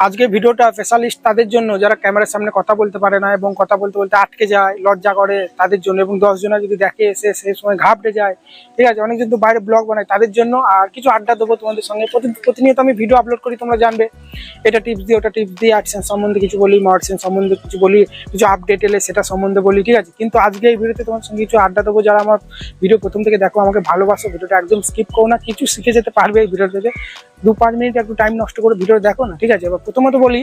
আজকে ভিডিওটা স্পেশালিস্ট তাদের জন্য, যারা ক্যামেরার সামনে কথা বলতে পারে না এবং কথা বলতে বলতে আটকে যায়, লজ্জা করে তাদের জন্য এবং দশ জনা যদি দেখে এসে সেই সময় ঘাবড়ে যায়, ঠিক আছে? অনেকজন তো বাইরে ব্লগ বানায় তাদের জন্য আর কিছু আড্ডা দেবো তোমাদের সঙ্গে। প্রতি- প্রতিনিয়ত আমি ভিডিও আপলোড করি, তোমরা জানবে। এটা টিপস দিই ওটা টিপস দিই অ্যাডসেন্স সম্বন্ধে কিছু বলি মডসেন সম্বন্ধে কিছু বলি, কিছু আপডেট এলে সেটা সম্বন্ধে বলি, ঠিক আছে? কিন্তু আজকে এই ভিডিওতে তোমার সঙ্গে কিছু আড্ডা দেবো, যারা আমার ভিডিও প্রথম থেকে দেখো, আমাকে ভালোবাসো, ভিডিওটা একদম স্কিপ করো না, কিছু শিখে যেতে পারবে এই ভিডিও থেকে দু পাঁচ মিনিট একটু টাইম নষ্ট করে ভিডিও দেখো না, ঠিক আছে? এবার প্রথমত বলি,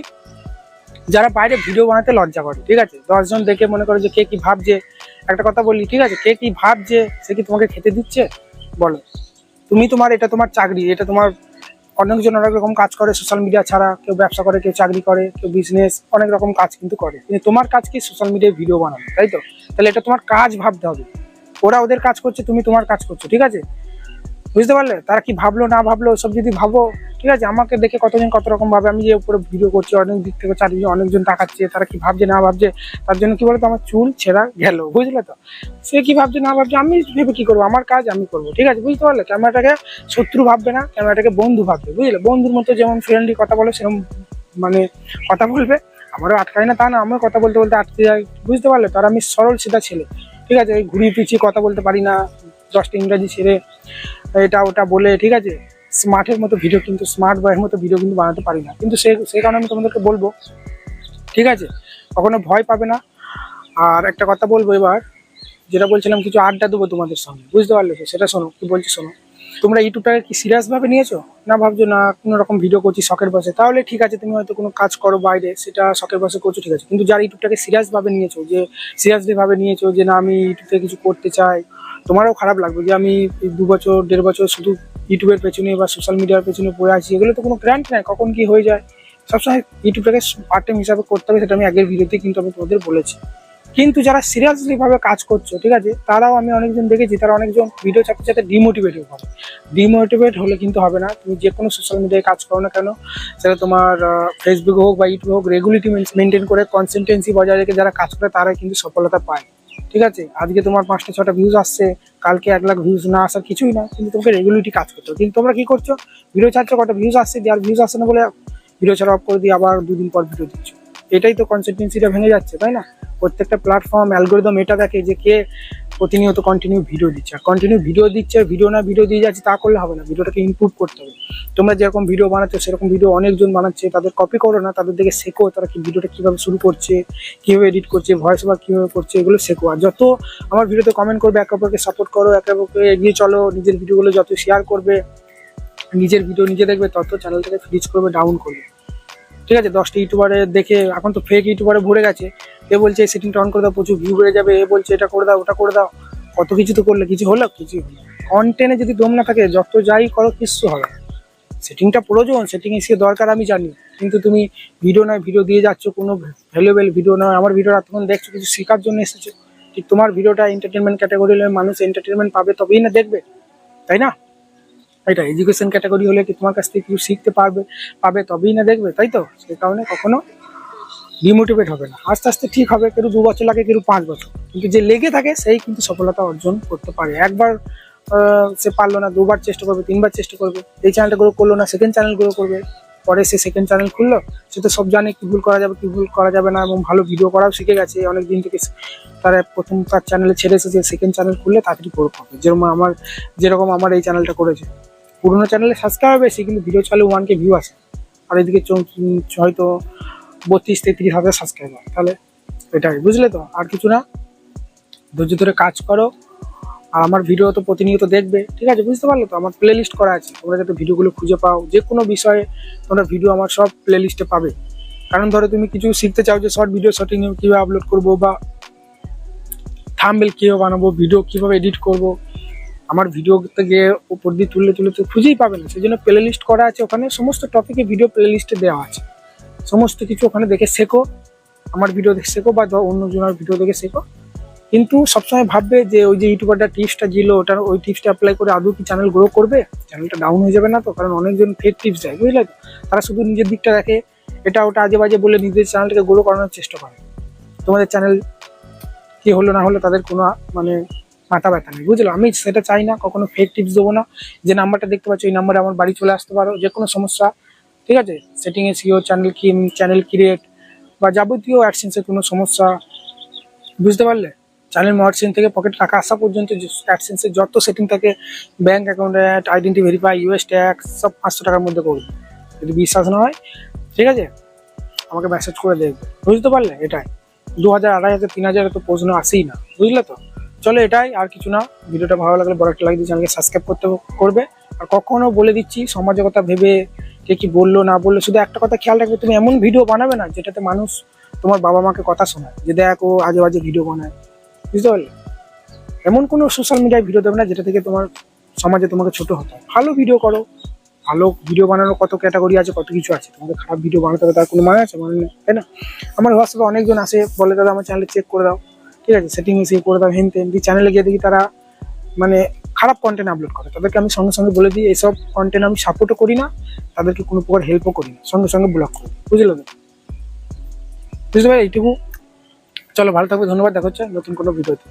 যারা বাইরে ভিডিও বানাতে লজ্জা করে, ঠিক আছে? দশজন দেখে মনে করে যে কে কি ভাবছে। একটা কথা বলি, ঠিক আছে? কে কি ভাবছে, সে কি তোমাকে খেতে দিচ্ছে? বলো। তুমি তোমার, এটা তোমার চাকরি, এটা তোমার অনেকজন অনেক রকম কাজ করে সোশ্যাল মিডিয়া ছাড়া, কেউ ব্যবসা করে, কেউ চাকরি করে, কেউ বিজনেস অনেক রকম কাজ কিন্তু করে। কিন্তু তোমার কাজ কি সোশ্যাল মিডিয়ায় ভিডিও বানানো, তাই তো? তাহলে এটা তোমার কাজ ভাবতে হবে। ওরা ওদের কাজ করছে, তুমি তোমার কাজ করছ, ঠিক আছে? বুঝতে পারলে? তারা কি ভাবলো, না ভাবলো সব যদি ভাবো, ঠিক আছে, আমাকে দেখে কতজন কত রকম ভাবে আমি যে উপরে ভিডিও করছি, অনেক দিক থেকে চারিদিকে অনেকজন তাকাচ্ছে, তারা কি ভাবছে, না ভাবছে, তার জন্য কি বলতো, আমার চুল ছেঁড়া গেল, বুঝলে তো? সে কি ভাবছে, না ভাবছে, আমি ভেবে কি করব, আমার কাজ আমি করব, ঠিক আছে, বুঝতে পারলে? ক্যামেরাটাকে শত্রু ভাববে না, ক্যামেরাটাকে বন্ধু ভাববে, বুঝলে? বন্ধুর মতো যেমন ফ্রেন্ডলি কথা বলে সেরকম মানে কথা বলবে, আমারও আটকায় না, তা না আমার কথা বলতে বলতে আটকে যায় বুঝতে পারলে? তার আমি সরল, সেটা ছেলে, ঠিক আছে ঘুরিয়ে পিছিয়ে কথা বলতে পারি না দশটা ইংরাজি ছেড়ে এটা ওটা বলে, ঠিক আছে? স্মার্টের মতো ভিডিও কিন্তু স্মার্ট বয়ের মতো ভিডিও কিন্তু বানাতে পারি না। কিন্তু সে সেই কারণে আমি তোমাদেরকে বলব, ঠিক আছে? কখনো ভয় পাবে না। আর একটা কথা বলব এবার, যেটা বলছিলাম, কিছু আড্ডা দেবো তোমাদের সঙ্গে। বুঝতে পারলে? সেটা শোনো, কি বলছি শোনো। তোমরা ইউটিউবটাকে কি সিরিয়াসভাবে নিয়েছো? না ভাবছ, না কোনো রকম ভিডিও করছি শখের বসে? তাহলে ঠিক আছে, তুমি হয়তো কোনো কাজ করো বাইরে, সেটা শখের বসে করছ, ঠিক আছে। কিন্তু যারা ইউটিউবটাকে সিরিয়াসভাবে নিয়েছো, যে সিরিয়াসলিভাবে নিয়েছো যে না, আমি ইউটিউব কিছু করতে চাই তোমারও খারাপ লাগবে যে আমি দু বছর, দেড় বছর শুধু ইউটিউবের পেছনে বা সোশ্যাল মিডিয়ার পেছনে পড়ে আছি। এগুলো তো কোনো গ্যারান্টি নাই কখন কি হয়ে যায়? সবসময় ইউটিউবটাকে পার্ট টাইম হিসাবে করতে হবে, সেটা আমি আগের ভিডিওতে কিন্তু আমি তোমাদের বলেছি। কিন্তু যারা সিরিয়াসলি ভাবে কাজ করছ, ঠিক আছে, তারাও আমি অনেকজন দেখেছি, তারা অনেকজন ভিডিও চাপতে চাপতে ডিমোটিভেট হবে ডিমোটিভেট হলে কিন্তু হবে না, তুমি যে কোনো সোশ্যাল মিডিয়ায় কাজ করো না কেন, সেটা তোমার ফেসবুক হোক বা ইউটিউব হোক রেগুলিটি মেনটেন করে কনসিস্টেন্সি বজায় রেখে যারা কাজ করে, তারাই কিন্তু সফলতা পায়। ঠিক আছে? আজকে তোমার পাঁচটা, ছটা ভিউজ আসছে, কালকে এক লাখ ভিউজ না আসার কিছুই না, কিন্তু তোমাকে রেগুলারিটি কাজ করতে কিন্তু তোমরা কি করছ? ভিডিও ছাড়ছো, কটা ভিউজ আসছে দিয়ে আর ভিউজ আসছে না বলে ভিডিও ছাড়া অফ করে দিয়ে আবার দুদিন পর ভিডিও দিচ্ছ। এটাই তো কনসিস্টেন্সিটা ভেঙে যাচ্ছে, তাই না? প্রত্যেকটা প্ল্যাটফর্ম অ্যালগোরিদম এটা দেখে যে কে প্রতিনিয়ত কন্টিনিউ ভিডিও দিচ্ছে। আর কন্টিনিউ ভিডিও দিচ্ছে ভিডিও না ভিডিও দিয়ে যাচ্ছে, তা করলে হবে না। ভিডিওটাকে ইমপ্রুভ করতে হবে। তোমরা যেরকম ভিডিও বানাচ্ছ, সেরকম ভিডিও অনেকজন বানাচ্ছে। তাদের কপি করো না, তাদের দেখে শেখো, তারা কি ভিডিওটা কীভাবে শুরু করছে, কীভাবে এডিট করছে ভয়েস ওভার কীভাবে করছে, এগুলো শেখো। আর যত আমার ভিডিওতে কমেন্ট করবে, একে অপরকে সাপোর্ট করো, একে অপরকে এগিয়ে চলো, নিজের ভিডিওগুলো যত শেয়ার করবে, নিজের ভিডিও নিজে দেখবে, তত চ্যানেলটাকে ফ্রিজ করবে ডাউন করবে। ঠিক আছে? দশটা ইউটিউবারে দেখে, এখন তো ফেক ইউটিউবারে ভরে গেছে। এ বলছে, এই সেটিংটা অন করে দাও, প্রচুর ভিউ বেড়ে যাবে। এ বলছে, এটা করে দাও, ওটা করে দাও। কত কিছু তো করলে, কিছু হলো? কিছুই হলো কন্টেন্টে যদি দম না থাকে, যত যাই করো কিচ্ছু হবে সেটিংটা প্রয়োজন সেটিং এসে দরকার, আমি জানি। কিন্তু তুমি ভিডিও নয় ভিডিও দিয়ে যাচ্ছ, কোনো ভ্যালুয়েবল ভিডিও নয়। আমার ভিডিওটা তখন দেখছ, কিছু শেখার জন্য এসেছ। ঠিক তোমার ভিডিওটা এন্টারটেনমেন্ট ক্যাটাগরি হলে মানুষ এন্টারটেনমেন্ট পাবে, তবেই না দেখবে। তাই না? এটা এডুকেশন ক্যাটাগরি হলে কি তোমার কাছ থেকে কিছু শিখতে পারবে, পাবে, তবেই না দেখবে? তাই তো? সেই কারণে কখনো ডিমোটিভেট হবে না। আস্তে আস্তে ঠিক হবে কেউ দু বছর লাগে কেউ পাঁচ বছর। কিন্তু যে লেগে থাকে, সেই কিন্তু সফলতা অর্জন করতে পারে। একবার সে পারল না, দুবার চেষ্টা করবে, তিনবার চেষ্টা করবে, এই চ্যানেলটা গ্রো করল না সেকেন্ড চ্যানেল গ্রো করবে, পরে সে সেকেন্ড চ্যানেল খুললো, সে তো সব জানে কী ভুল করা যাবে, কি ভুল করা যাবে না, এবং ভালো ভিডিও করাও শিখে গেছে। অনেক দিন থেকে তারা প্রথম তার চ্যানেলে ছেড়ে এসেছে সেকেন্ড চ্যানেল খুললে তাড়াতাড়ি গ্রো করবে যেরকম আমার যেরকম আমার এই চ্যানেলটা করেছে। পুরোনো চ্যানেলে সাবস্ক্রাইবার বেশি কিন্তু ভিডিও চালে ওয়ানকে ভিউ আসে। আর এদিকে হয়তো বত্রিশ তেত্রিশ হাজার সাবস্ক্রাইবার তাহলে এটাই, বুঝলে তো? আর কিছু না, ধৈর্য ধরে কাজ করো। আর আমার ভিডিও তো প্রতিনিয়ত দেখবে, ঠিক আছে? বুঝতে পারলে তো? আমার প্লে লিস্ট করা আছে। তোমরা যাতে ভিডিওগুলো খুঁজে পাও, যে কোনো বিষয়ে তোমরা ভিডিও আমার সব প্লে লিস্টে পাবে। কারণ ধরো, তুমি কিছু শিখতে চাও যে শর্ট ভিডিও শর্টিং কীভাবে আপলোড করব বা থাম্বেল কীভাবে বানাবো ভিডিও কীভাবে এডিট করব, আমার ভিডিও থেকে উপর দিয়ে তুললে তুলে তো খুঁজেই পাবে না। সেই জন্য প্লে লিস্ট করা আছে ওখানে, সমস্ত টপিকে ভিডিও প্লে লিস্টে দেওয়া আছে। সমস্ত কিছু ওখানে দেখে শেখো, আমার ভিডিও দেখে শেখো বা ধর অন্য ভিডিও দেখে শেখো। কিন্তু সবসময় ভাববে যে ওই যে ইউটিউবারটা টিপসটা দিল ওটা ওই টিপসটা অ্যাপ্লাই করে আদৌ কি চ্যানেল গ্রো করবে? চ্যানেলটা ডাউন হয়ে যাবে না তো, কারণ অনেকজন ফেক টিপস দেয়, বুঝলে তারা শুধু নিজের দিকটা দেখে, এটা ওটা আজে বাজে বলে নিজের চ্যানেলটাকে গ্রো করানোর চেষ্টা করে। তোমাদের চ্যানেল কি হলো না হলো তাদের কোনো মানে মাথা ব্যথা নেই, বুঝলো? আমি সেটা চাই না, কখনো ফেক টিপস দেবো না। যে নাম্বারটা দেখতে পাচ্ছ, এই নাম্বারে আমার বাড়ি চলে আসতে পারো যে কোনো সমস্যা ঠিক আছে? সেটিং সেটিংয়ে সিও চ্যানেল কি চ্যানেল ক্রিয়েট বা যাবতীয় অ্যাডসেন্সের কোনো সমস্যা, বুঝতে পারলে? চ্যানেল মডসেন থেকে পকেট টাকা আসা পর্যন্ত অ্যাডসেন্সের যত সেটিং থাকে ব্যাঙ্ক অ্যাকাউন্টে আইডেন্টি ভেরিফাই ইউএস ট্যাক্স সব পাঁচশো টাকার মধ্যে করবে যদি বিশ্বাস না হয়, ঠিক আছে? আমাকে মেসেজ করে দেখবে। বুঝতে পারলে? এটাই। দু হাজার আড়াই হাজার, তিন হাজার তো প্রশ্ন আসেই না। বুঝলে তো? চলো এটাই, আর কিছু না। ভিডিওটা ভালো লাগলে বড় একটা লাইক দিয়ে চ্যানেলকে সাবস্ক্রাইব করতে করবে। আর কখনো বলে দিচ্ছি সমাজের কথা ভেবে কে কি বলল, না বলল, শুধু একটা কথা খেয়াল রাখবে, তুমি এমন ভিডিও বানাবে না যেটাতে মানুষ তোমার বাবা মাকে কথা শোনায়, যে দেখ ও আজে বাজে ভিডিও বানায়। বুঝতে পারলে? এমন কোনো সোশ্যাল মিডিয়ায় ভিডিও দেবে না যেটা থেকে তোমার সমাজে তোমাকে ছোট হতে ভালো ভিডিও করো। ভালো ভিডিও বানানোর কত ক্যাটাগরি আছে, কত কিছু আছে। তোমাকে খারাপ ভিডিও বানাতে হবে, তার কোনো মানে আছে? মানে তাই না? আমার হোয়াটসঅ্যাপে অনেকজন আসে, বলে, দাদা, আমার চ্যানেলে চেক করে দাও। ঠিক আছে সেটিং এসে করে দাও হেন তেন চ্যানেলে গিয়ে দেখি তারা মানে খারাপ কন্টেন্ট আপলোড করে। তাদেরকে আমি সঙ্গে সঙ্গে বলে দিই, এইসব কন্টেন্ট আমি সাপোর্টও করি না, তাদেরকে কোনো প্রকার হেল্পও করি না। সঙ্গে সঙ্গে ব্লক করি। বুঝলো তো? বুঝতে পারি এইটুকু। চলো, ভালো থাকবে ধন্যবাদ। দেখা হচ্ছে নতুন কোনো ভিডিওতে